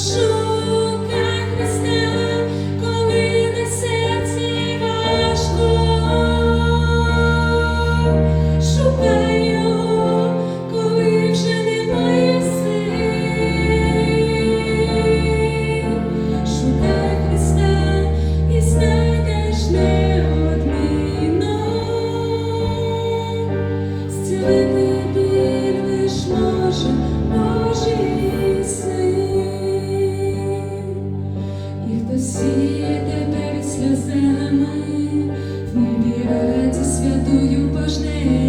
шукай Христа, коли на серці важко, шукай його, коли вже немає сил, шукай Христа і знайдеш неодмінно, зцілити біль лиш може. Хто сіє тепер сльозами. В небі святую пожнею,